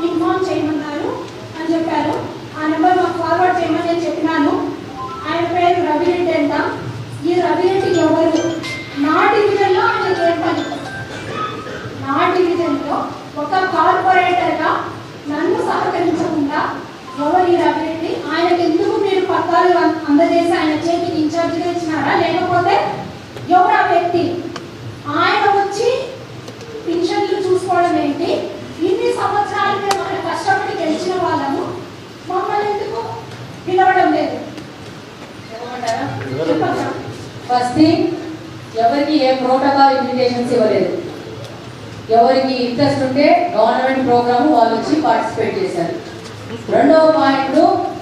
你摸 invitations ఇవ్వలేదు. ఎవరికి interest ఉంటే గవర్నమెంట్ ప్రోగ్రామ్ వాళ్ళు వచ్చి పార్టిసిపేట్ చేశారు. రెండవ పాయింట్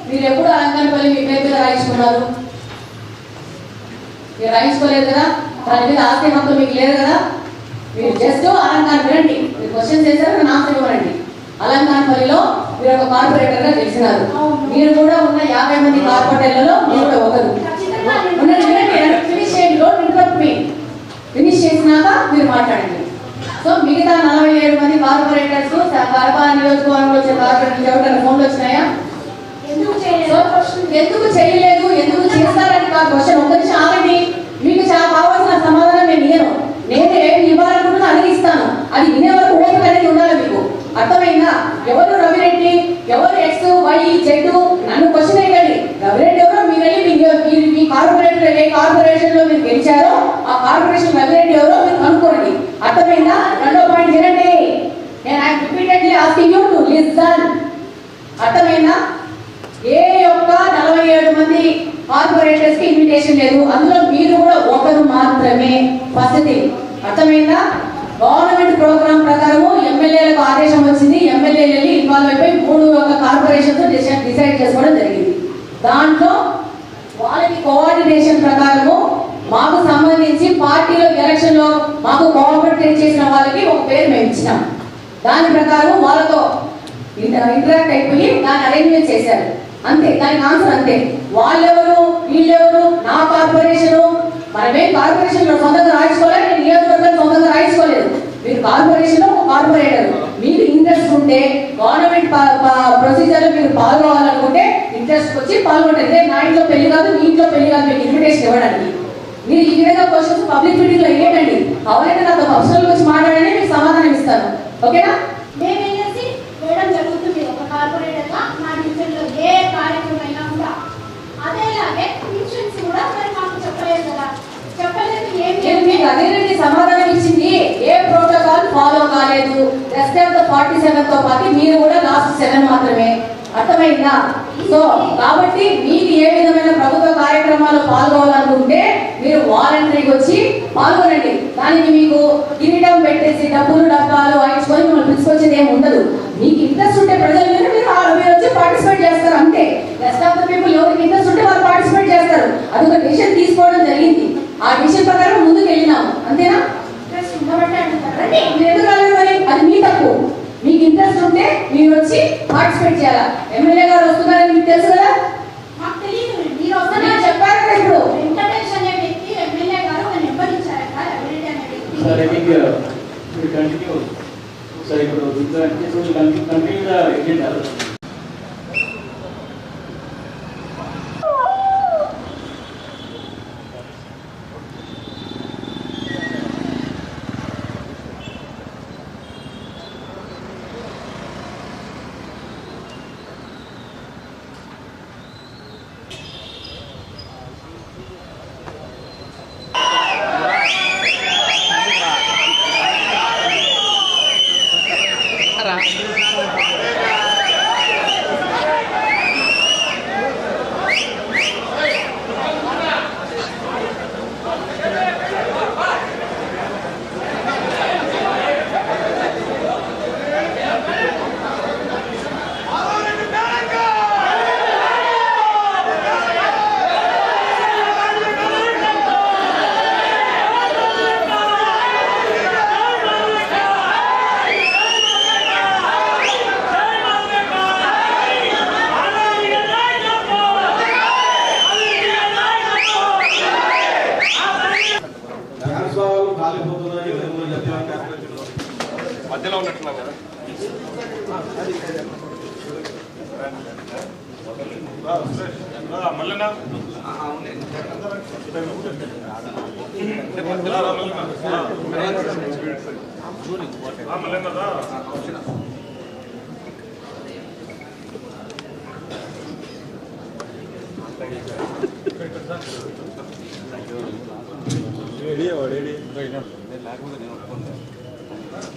మీరు ఎప్పుడు అలంకారపల్లి మీ పేరు మీద రాయించుకున్నారు? మీరు రాయించుకోలేదు కదా? దాని మీద ఆస్తి హక్కు మీకు లేదు కదా? మీరు జస్ట్ అలంకారం వినండి. మీరు క్వశ్చన్స్ చేశారు ఆన్సర్ ఇవ్వండి అలంకారపల్లిలో మీరు ఒక కార్పొరేటర్గా గెలిచినారు. మీరు కూడా ఉన్న యాభై మంది కార్పొరేటర్లలో మీరు కూడా ఒకరు. ఫినిష్ చేయండి. డోంట్ ఇంటరప్ట్ మీ ఫినిష్ చేసినాక మీరు మాట్లాడండి. సో మిగతా నలభై ఏడు మంది కార్పొరేటర్స్ కడప నియోజకవర్గంలో వచ్చే కార్పొరేటర్స్ ఎవరికైనా ఫోన్లు వచ్చినాయా? ఎందుకు చేయలేదు? ఎందుకు చేస్తారని కాదు. క్వశ్చన్ ఒక నిమిషం ఆగండి. మీకు చాలా కావాల్సిన సమాధానం నేను ఇయ్యను. నేను ఏమి ఇవ్వాలనుకుంటున్నా అది ఇస్తాను. అది వినే వరకు ఓపిక అనేది ఉండాలి మీకు. అర్థమైందా? ఎవరు రవిరెడ్డి ఎవరు ఎక్స్ వై జెడ్ నన్ను క్వశ్చన్ వేయకండి రవిరెడ్డి ఎవరో మీరు వెళ్ళి మీ కార్పొరేటర్ ఏ కార్పొరేషన్లో మీరు గెలిచారో కార్పొరేషన్ రవిరెడ్డి ఎవరో మీరు కనుక్కోండి. అర్థమైందా? రెండో పాయింట్ వినండి. నేను I repeatedly asking you to listen. అర్థమైందా? ఏ యొక్క నలభై ఏడు మంది కార్పొరేటర్స్కి ఇన్విటేషన్ లేదు. అందులో మీరు కూడా ఒకరు మాత్రమే ఫస్ట్ థింగ్ అర్థమైందా? గవర్నమెంట్ ప్రోగ్రామ్ ప్రకారము ఎమ్మెల్యేలకు ఆదేశం వచ్చింది. ఎమ్మెల్యేలు వెళ్ళి ఇన్వాల్వ్ అయిపోయి మూడు యొక్క కార్పొరేషన్స్ డిసైడ్ చేసుకోవడం జరిగింది. దాంట్లో వాళ్ళకి కోఆర్డినేషన్ ప్రకారము మాకు సంబంధించి పార్టీలో ఎలక్షన్లో మాకు కోఆపరేట్ చేసిన వాళ్ళకి ఒక పేరు మేము ఇచ్చినాం. దాని ప్రకారం వాళ్ళతో ఇంటరాక్ట్ అయిపోయి దాన్ని అరేంజ్మెంట్ చేశారు. అంతే దానికి ఆన్సర్ అంతే. వాళ్ళెవరు వీళ్ళెవరు నా కార్పొరేషన్? మనమే కార్పొరేషన్లో సొంతంగా రాయించుకోలేదు నేను నియోజకవర్గం సొంతంగా రాయించుకోలేదు. మీరు కార్పొరేషన్లో ఒక కార్పొరేటర్. మీకు ఇంట్రెస్ట్ ఉంటే గవర్నమెంట్ ప్రొసీజర్లో మీరు పాల్గొనాలనుకుంటే ఇంట్రెస్ట్ వచ్చి పాల్గొంటారు నా ఇంట్లో పెళ్ళి కాదు మీ ఇంట్లో పెళ్ళి కాదు మీకు ఇన్విటేషన్ ఇవ్వడానికి. మీరు ఈ విధంగా క్వశ్చన్స్ పబ్లిక్ మీటింగ్లో వేయండి అవరైతే నాతో పర్సనల్ వచ్చి మాట్లాడని మీకు సమాధానం ఇస్తాను. ఓకేనా? మేము వెళ్ళేసి వేయడం జరుగుతుంది. ఒక కార్పొరేటర్గా మా డివిజన్లో ఏ కార్యక్రమం అయినా కూడా అదేలాగే పింఛన్స్ కూడా మరి మాకు చెప్పలేదు కదా. చెప్పలేదు ఏం మీకు అదేనండి సమాధానం ఇచ్చింది. ఏ ప్రోటోకాల్ ఫాలో కాలేదు. రెస్ట్ ఆఫ్ ద ఫార్టీ సెవెన్తో పాటు మీరు కూడా లాస్ట్ సెవెన్ మాత్రమే. అర్థమైందా? సో కాబట్టి మీకు ఏ విధమైన ప్రభుత్వ కార్యక్రమాల్లో పాల్గొనాలనుకుంటే మీరు వాలంటరీకి వచ్చి పాల్గొనండి. దానికి మీకు కిరీటం పెట్టేసి డబ్బులు డబ్బాలు వాయించుకొని మిమ్మల్ని పిలుచుకొచ్చేది ఏమి ఉండదు. మీకు ఇంట్రెస్ట్ ఉంటే ప్రజలు మీరు మీరు వచ్చి పార్టిసిపేట్ చేస్తారు అంతే. రెస్ట్ ఆఫ్ ద పీపుల్ ఎవరికి ఇంట్రెస్ట్ ఉంటే వాళ్ళు పార్టిసిపేట్ చేస్తారు. అది ఒక డిసిషన్ తీసుకోవడం జరిగింది. ఆ డిసిషన్ ప్రకారం ముందుకు వెళ్ళినాము. అంతేనా? మీరు ఎందుకు అది మీ తప్పు. మీకు ఇంట్రెస్ట్ ఉంటే మీరు వచ్చి పార్టిసిపేట్ చేయాలా? మీకు తెలుసు కదా? మాకు తెలియదు మీరు నేను వస్తున్నారు చెప్పాను కదా ఇప్పుడు? వెంకటేష్ అనే వ్యక్తి ఎమ్మెల్యే గారు ఒక నెంబర్ ఇచ్చారట రవిరెడ్డి అనే సార్ ఐ వ్యక్తి థింక్ కంటిన్యూ సార్ ఇప్పుడు కంటిన్యూ కంటిన్యూగా ఎజెండా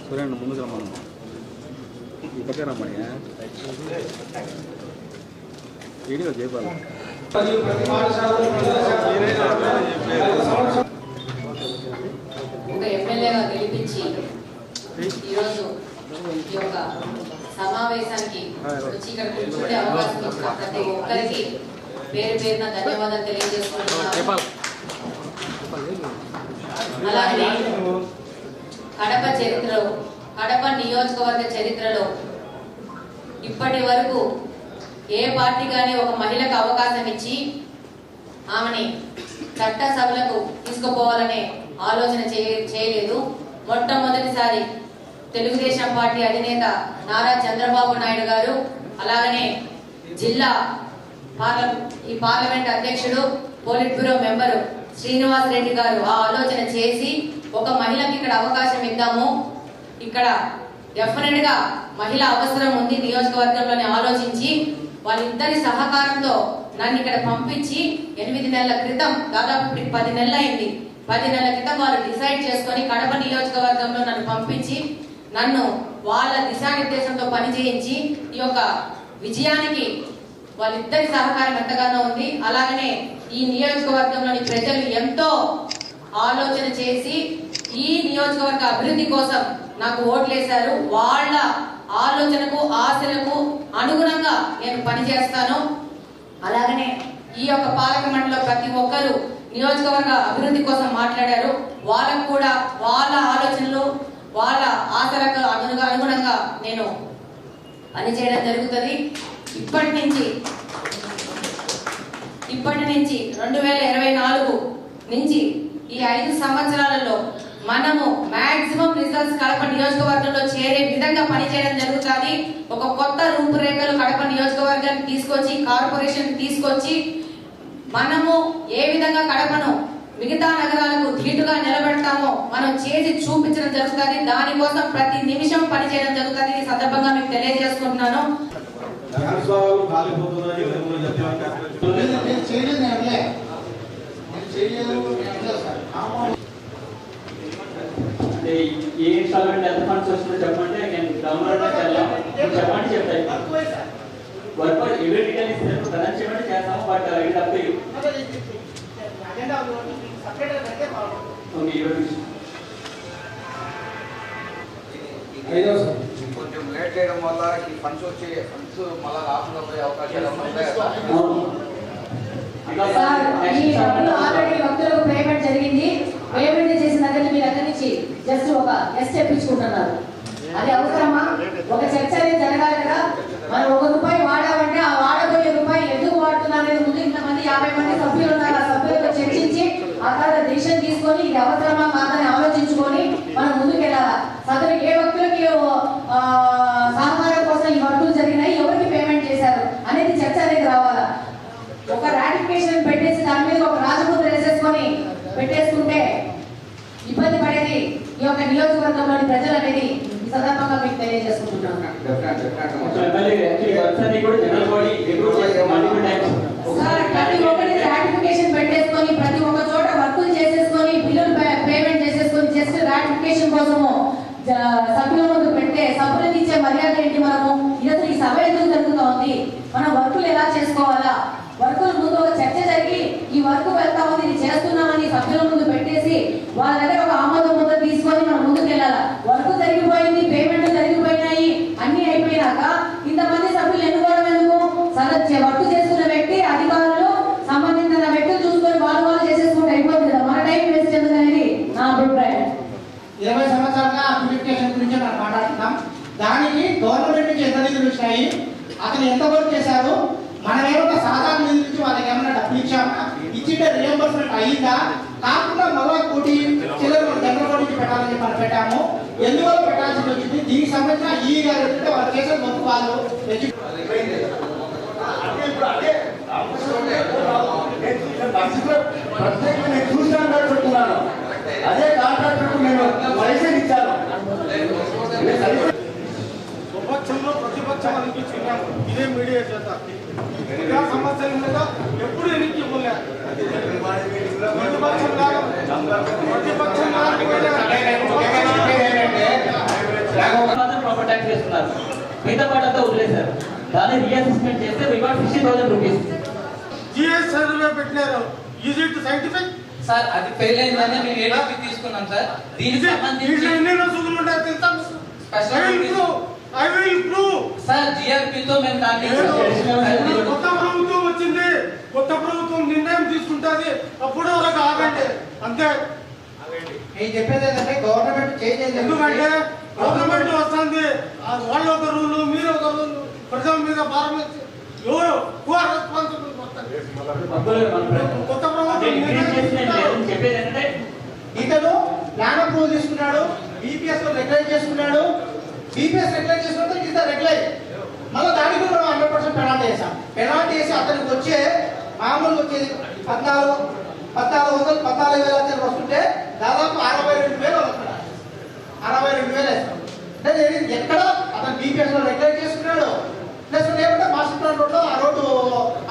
ಸೂರ್ಯಣ್ಣ ಮುಂದಕ್ಕೆ ರಮ್ಮ ಈ ಪಕ್ಕ ರಮ್ಮಣ್ಯ ವಿಡಿಯೋ ಜೈಪಾಲ సమావేశానికి వచ్చి ఇక్కడ కూర్చుంటే అవకాశం ఇచ్చిన ప్రతి ఒక్కరికి పేరు పేరున ధన్యవాదాలు తెలియజేసుకుంటున్నాను. అలాగే కడప చరిత్రలో కడప నియోజకవర్గ చరిత్రలో ఇప్పటి వరకు ఏ పార్టీ కానీ ఒక మహిళకు అవకాశం ఇచ్చి ఆమెని చట్టసభలకు తీసుకుపోవాలనే ఆలోచన చేయ- చేయలేదు. మొట్టమొదటిసారి తెలుగుదేశం పార్టీ అధినేత నారా చంద్రబాబు నాయుడు గారు అలాగనే జిల్లా ఈ పార్లమెంట్ అధ్యక్షుడు polit bureau member Srinivas Reddy garu ఆ ఆలోచన చేసి ఒక మహిళకి ఇక్కడ అవకాశం ఇద్దాము. ఇక్కడ డెఫినెట్గా మహిళ అవసరం ఉంది నియోజకవర్గంలోనే ఆలోచించి వాళ్ళిద్దరి సహకారంతో నన్ను ఇక్కడ పంపించి ఎనిమిది నెలల క్రితం దాదాపు పది నెలలు అయింది పది నెలల క్రితం వాళ్ళు డిసైడ్ చేసుకొని కడప నియోజకవర్గంలో నన్ను పంపించి నన్ను వాళ్ళ దిశానిర్దేశంతో పనిచేయించి ఈ యొక్క విజయానికి వాళ్ళిద్దరి సహకారం ఎంతగానో ఉంది. అలాగనే ఈ నియోజకవర్గంలోని ప్రజలు ఎంతో ఆలోచన చేసి ఈ నియోజకవర్గ అభివృద్ధి కోసం నాకు ఓట్లేశారు. వాళ్ళ ఆలోచనకు ఆశలకు అనుగుణంగా నేను పనిచేస్తాను. అలాగనే ఈ యొక్క పాలక మండలిలో ప్రతి ఒక్కరు నియోజకవర్గ అభివృద్ధి కోసం మాట్లాడారు. వాళ్ళకు కూడా వాళ్ళ ఆలోచనలు వాళ్ళ ఆశలకు అనుగుణ అనుగుణంగా నేను పనిచేయడం జరుగుతుంది. ఇప్పటి నుంచి ఇప్పటి నుంచి రెండు వేల ఇరవై నాలుగు నుంచి ఈ ఐదు సంవత్సరాలలో మనము మాక్సిమం రిజల్ట్స్ కడప నియోజకవర్గంలో చేరే విధంగా పనిచేయడం జరుగుతుంది. ఒక కొత్త రూపురేఖలు కడప నియోజకవర్గానికి తీసుకొచ్చి కార్పొరేషన్ తీసుకొచ్చి మనము ఏ విధంగా కడపను మిగతా నగరాలకు ధీటుగా నిలబెడతామో మనం చేసి చూపించడం జరుగుతుంది దానికోసం ప్రతి నిమిషం పనిచేయడం జరుగుతుంది ఈ సందర్భంగా మీకు తెలియజేసుకుంటున్నాను ఏ ఇన్స్టాల్మెంట్ ఎంత ఫండ్స్ వస్తుందో చెప్పంటే నేను గవర్నమెంట్ వెళ్ళాం చెప్పండి చెప్తాయి వర్క్ ఎవరి డీటెయిల్ ఇస్తారు ప్రధాన చెప్పండి చేస్తాము బట్ ఇది అప్ కొంచెం లేట్ చేయడం వల్ల ఈ ఫండ్స్ వచ్చి ఫండ్స్ మళ్ళీ రాకుండా పోయే అవకాశాలు ఉంటాయా పేమెంట్ జరిగింది. పేమెంట్ చేసిన దగ్గర మీ దగ్గర నుంచి జస్ట్ ఒక ఎస్ చెప్పించుకుంటున్నారు అది అవసరమా? ఒక చర్చ అనేది జరగాలి కదా. మనం ఒక రూపాయి వాడామంటే ఆ వాడబోయే రూపాయి ఎందుకు వాడుతున్నారు అనేది ముందు ఇంతమంది యాభై మంది సభ్యులు ఉన్నారు ఆ సభ్యులతో చర్చించి ఆ తర్వాత డిసిషన్ తీసుకొని ఇది అవసరమా కాదని ఆలోచించుకొని మనం ముందుకు వెళ్ళాలి సదరు ఏ భక్తులకి ఆ, సహకారం కోసం ఈ వర్కులు జరిగినాయి ఎవరికి పేమెంట్ చేశారు అనేది చర్చ అనేది రావాలా? ఒక రాటిఫికేషన్ పెట్టేసి దాని మీద ఒక రాజముద్ర వేసేసుకొని పెట్టేసుకుంటే ఇబ్బంది పడేది ఈ యొక్క నియోజకవర్గంలోని ప్రజలు అనేది ఈ సందర్భంగా మీకు తెలియజేసుకుంటున్నాను. ప్రతి ఒక్కటి రాటిఫికేషన్ పెట్టేసుకొని ప్రతి ఒక్క జస్ట్ కోసము సభ్యుల ముందు పెట్టే సభ్యులకు ఇచ్చే మర్యాద ఏంటి మనము? ఇది అసలు ఈ సభ ఎందుకు జరుగుతూ ఉంది? మనం వర్కులు ఎలా చేసుకోవాలా? వర్కుల ముందు ఒక చర్చ జరిగి ఈ వర్క్ వెళ్తా ఉంది ఇది చేస్తున్నామని సభ్యుల ముందు పెట్టేసి వాళ్ళ దగ్గర ఒక ఆమోదం ముద్ర తీసుకొని మనం ముందుకు వెళ్ళాలా వర్క్ జరిగిపోయింది పేమెంట్ జరిగిపోయినాయి అన్ని అయిపోయినాక ఇంతమంది సభ్యులు ఎన్నుకోవడం ఎందుకు సదస్య వర్క్ చేస్తున్న వ్యక్తి అధికారులు సంబంధిత వ్యక్తులు చూసుకొని వాళ్ళు వాళ్ళు చేసేసుకుంటే అయిపోతుంది కదా మన టైం వేస్ట్ ఎందుకు అనేది నా అభిప్రాయం ఇరవై సంవత్సరాలుగా ప్యూరిఫికేషన్ గురించి మనం మాట్లాడుతున్నాం దానికి గవర్నమెంట్ నుంచి ఎంత నిధులు వచ్చినాయి అతను ఎంత వర్క్ చేశారు? మనం సాధారణ నిధుల నుంచి వాళ్ళకి ఏమైనా డబ్బులు ఇచ్చామా? ఇచ్చింటే రియంబర్స్మెంట్ అయ్యిందా కాకుండా మళ్ళా కోటి చిల్లర జనరల్ నుంచి పెట్టాలని చెప్పి మనం పెట్టాము. ఎందువల్ల పెట్టాల్సి వచ్చింది? దీనికి సంబంధించిన ఈ గారు ఏంటంటే వాళ్ళు చేసిన మొత్తం వాళ్ళు ప్రత్యేకమైన ప్రత్యేకంగా నేను చూశాను కాబట్టి చెప్తున్నాను అదే కాంట్రాక్టర్కు నేను లైసెన్స్ ఇచ్చాను నేను లైసెన్స్ విపక్షంలో ప్రతిపక్షం అనిపించుకున్నాం ఇదే మీడియా చేత. ప్రజా సమస్యల మీద ఎప్పుడు ఎన్నిక ఇవ్వలే? ప్రతిపక్షం లాగా ప్రతిపక్షం మిగతా పాటంతా వదిలేశారు. దాన్ని రీఅసెస్మెంట్ చేస్తే reward sixty thousand rupees GS survey పెట్టినారు. ఈజ్ ఇట్ సైంటిఫిక్ సార్ అది ఫెయిల్ అయిందని మేము ఏడాది తీసుకున్నాం సార్. దీనికి సంబంధించి ఎన్ని రోజులు ఉంటాయి తెలుసా? Special I will prove. Sir జిఆర్పితో మేము దాన్ని. కొత్త ప్రభుత్వం వచ్చింది. కొత్త ప్రభుత్వం నిర్ణయం తీసుకుంటుంది. అప్పుడు వరకు ఆగండి. అంతే. నేను చెప్పేది ఏంటంటే గవర్నమెంట్ చేంజ్ అయింది. ఎందుకంటే గవర్నమెంట్ వస్తుంది. ఆ వాళ్ళు ఒక రూలు మీరు ఒక రూలు. ప్రజల మీద భారం ఎవరు? హూ ఆర్ రెస్పాన్సిబుల్ కొత్త ప్రభుత్వం. చెప్పేది ఏంటంటే ఇతను ప్లాన్ అప్రూవ్ తీసుకున్నాడు బీపీఎస్లో రెగ్యులైజ్ చేసుకున్నాడు బీపీఎస్ రెగ్యులైజ్ చేసినట్టు ఇంత రెగ్యులైజ్ మళ్ళీ దానికి కూడా మనం హండ్రెడ్ పర్సెంట్ పెనాల్టీ వేసాం పెనాల్టీ వేసి అతనికి వచ్చే మామూలుగా వచ్చేది పద్నాలుగు పద్నాలుగు వందలు పద్నాలుగు వేల అతను వస్తుంటే దాదాపు అరవై రెండు వేలు వస్తున్నాడు అరవై రెండు వేలు వేస్తాం. అంటే నేను ఎక్కడ? అతను బీపీఎస్లో చేసుకున్నాడు. ప్లస్ లేకుంటే మాస్టర్ ప్లాన్ రోడ్లో ఆ రోడ్డు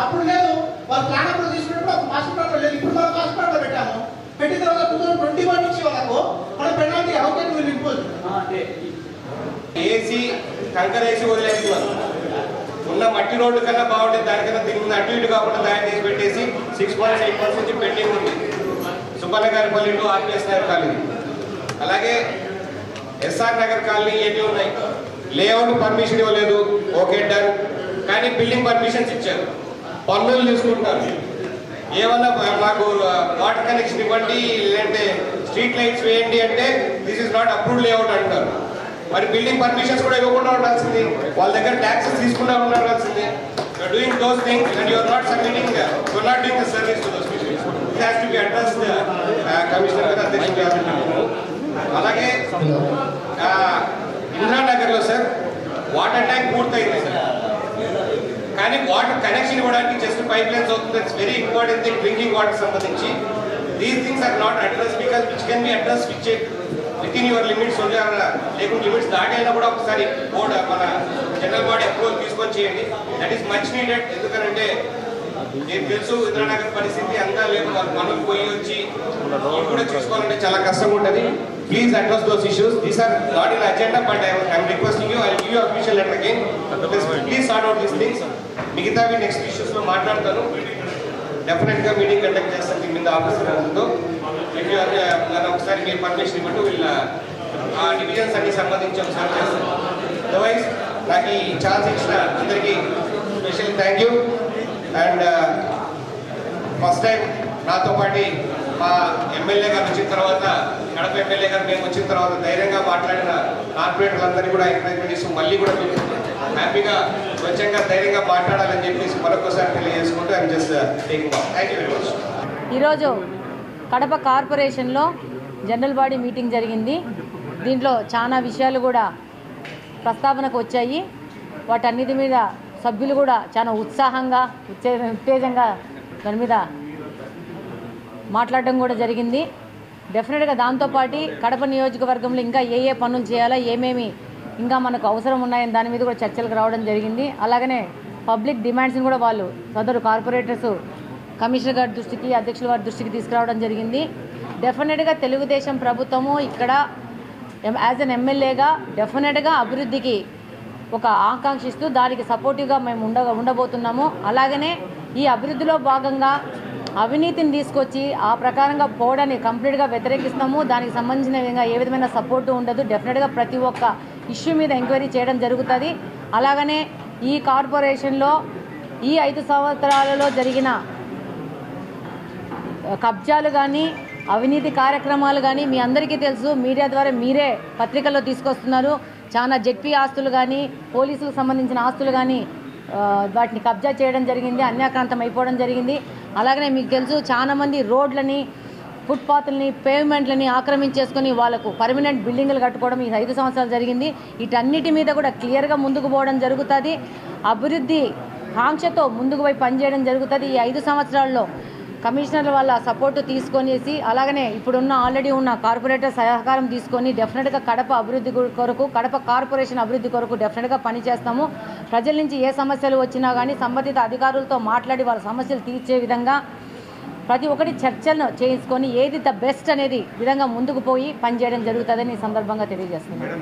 అప్పుడు లేదు. వాళ్ళు ప్లాన్ అప్పుడు తీసుకున్నప్పుడు ఒక మాస్టర్ ప్లాన్ లేదు. ఇప్పుడు మనం మాస్టర్ ప్లాన్ పెట్టాము. పెట్టిన తర్వాత టూ థౌసండ్ ట్వంటీ వన్ నుంచి వాళ్ళకు మన penalty how can will impose అంటే ఏసీ కంకర వేసి వదిలేస్తున్నారు ఉన్న మట్టి రోడ్డు కన్నా బాగుంటుంది దానికన్నా దీని అటు ఇటు కాకుండా తయారు చేసి పెట్టేసి సిక్స్ మంత్స్ ఎయిట్ మంత్స్ నుంచి పెండింగ్ ఉంది. సుబ్బన్న గారి పల్లెలు ఆర్పిఎస్ నగర్ కాలనీ. అలాగే ఎస్ఆర్ నగర్ కాలనీ ఏవి ఉన్నాయి? లేఅవుట్ పర్మిషన్ ఇవ్వలేదు. Okay done. కానీ బిల్డింగ్ పర్మిషన్స్ ఇచ్చారు. పన్నులు తీసుకుంటారు ఏమన్నా మాకు వాటర్ కనెక్షన్ ఇవ్వండి లేదంటే స్ట్రీట్ లైట్స్ వేయండి అంటే this is not approved layout అంటారు మరి బిల్డింగ్ పర్మిషన్స్ కూడా ఇవ్వకుండా ఉండాల్సింది. వాళ్ళ దగ్గర ట్యాక్సెస్ తీసుకుండా ఉండాల్సింది. Doing those things and you're not submitting you're not doing the service to those people it has to be addressed commissioner గారు అధ్యక్షుడు గారు. అలాగే ఆ, సార్ వాటర్ ట్యాంక్ పూర్తయింది సార్ కానీ వాటర్ కనెక్షన్ ఇవ్వడానికి జస్ట్ పైప్ లైన్స్ అవుతుంది. It's very important thing drinking water సంబంధించి. These things are not address because which can be address which with in your limits లేకుంటే లిమిట్స్ దాటైనా కూడా ఒకసారి board మన జనరల్ బాడీ అప్రూవల్ తీసుకొని చేయండి. దట్ ఈస్ మచ్ నీడెడ్ ఎందుకంటే నేను తెలుసు ఇంద్రానగర్ పరిస్థితి అంతా లేదు మనం పోయి వచ్చి కూడా చూసుకోవాలంటే చాలా కష్టంగా ఉంటుంది. Please address those issues these are not in agenda but I'm requesting you I give you official letter again please sort out these things మిగతావి నెక్స్ట్ ఇష్యూస్లో మాట్లాడతాను. డెఫినెట్గా మీటింగ్ కండక్ట్ చేస్తాను. మీ మీద ఆఫీసర్తో నన్ను ఒకసారి మీరు పర్మిషన్ ఇవ్వండి వీళ్ళ ఆ డివిజన్స్ అన్ని సంబంధించి ఒకసారి చేస్తాను అదర్వైజ్ నాకు ఈ ఛాన్స్ ఇచ్చిన అందరికీ special thank you and first time నాతో పాటు మా ఎమ్మెల్యే గారు వచ్చిన తర్వాత కడప ఎమ్మెల్యే గారు మేము వచ్చిన తర్వాత ధైర్యంగా మాట్లాడిన కార్పొరేటర్లందరినీ కూడా ఎంకరేజ్మెంట్ ఇస్తూ మళ్ళీ కూడా మేము హ్యాపీగా స్వచ్ఛంగా ధైర్యంగా మాట్లాడాలని చెప్పేసి మరొకసారి తెలియజేసుకుంటూ I'm just taking thank you very much ఈరోజు కడప కార్పొరేషన్లో జనరల్ బాడీ మీటింగ్ జరిగింది. దీంట్లో చాలా విషయాలు కూడా ప్రస్తావనకు వచ్చాయి. వాటన్నిటి మీద సభ్యులు కూడా చాలా ఉత్సాహంగా ఉత్తే ఉత్తేజంగా దాని మీద మాట్లాడడం కూడా జరిగింది. డెఫినెట్గా దాంతోపాటు కడప నియోజకవర్గంలో ఇంకా ఏ ఏ పనులు చేయాలా ఏమేమి ఇంకా మనకు అవసరం ఉన్నాయని దాని మీద కూడా చర్చలకు రావడం జరిగింది. అలాగనే పబ్లిక్ డిమాండ్స్ని కూడా వాళ్ళు సదరు కార్పొరేటర్స్ కమిషనర్ గారి దృష్టికి అధ్యక్షుల వారి దృష్టికి తీసుకురావడం జరిగింది. డెఫినెట్గా తెలుగుదేశం ప్రభుత్వము ఇక్కడ యాజ్ అన్ ఎమ్మెల్యేగా డెఫినెట్గా అభివృద్ధికి ఒక ఆకాంక్షిస్తూ దానికి సపోర్టివ్గా మేము ఉండ ఉండబోతున్నాము. అలాగనే ఈ అభివృద్ధిలో భాగంగా అవినీతిని తీసుకొచ్చి ఆ ప్రకారంగా పోవడాన్ని కంప్లీట్గా వ్యతిరేకిస్తాము. దానికి సంబంధించిన విధంగా ఏ విధమైన సపోర్టు ఉండదు. డెఫినెట్గా ప్రతి ఒక్క ఇష్యూ మీద ఎంక్వైరీ చేయడం జరుగుతుంది. అలాగనే ఈ కార్పొరేషన్లో ఈ ఐదు సంవత్సరాలలో జరిగిన కబ్జాలు కానీ అవినీతి కార్యక్రమాలు కానీ మీ అందరికీ తెలుసు. మీడియా ద్వారా మీరే పత్రికల్లో తీసుకొస్తున్నారు. చాలా జడ్పీ ఆస్తులు కానీ పోలీసులకు సంబంధించిన ఆస్తులు కానీ వాటిని కబ్జా చేయడం జరిగింది అన్యాక్రాంతం అయిపోవడం జరిగింది. అలాగనే మీకు తెలుసు చాలామంది రోడ్లని ఫుట్పాత్లని పేమెంట్లని ఆక్రమించేసుకొని వాళ్ళకు పర్మనెంట్ బిల్డింగ్లు కట్టుకోవడం ఈ ఐదు సంవత్సరాలు జరిగింది. వీటన్నిటి మీద కూడా క్లియర్గా ముందుకు పోవడం జరుగుతుంది. అభివృద్ధి కాంక్షతో ముందుకు పోయి పనిచేయడం జరుగుతుంది. ఈ ఐదు సంవత్సరాల్లో కమిషనర్ వాళ్ళ సపోర్టు తీసుకొనేసి అలాగనే ఇప్పుడున్న ఆల్రెడీ ఉన్న కార్పొరేటర్ సహకారం తీసుకొని డెఫినెట్గా కడప అభివృద్ధి కొరకు కడప కార్పొరేషన్ అభివృద్ధి కొరకు డెఫినెట్గా పనిచేస్తాము. ప్రజల నుంచి ఏ సమస్యలు వచ్చినా కానీ సంబంధిత అధికారులతో మాట్లాడి వాళ్ళ సమస్యలు తీర్చే విధంగా ప్రతి ఒక్కటి చర్చలను చేయించుకొని ఏది ద బెస్ట్ అనేది విధంగా ముందుకు పోయి పనిచేయడం జరుగుతుందని ఈ సందర్భంగా తెలియజేస్తున్నాను.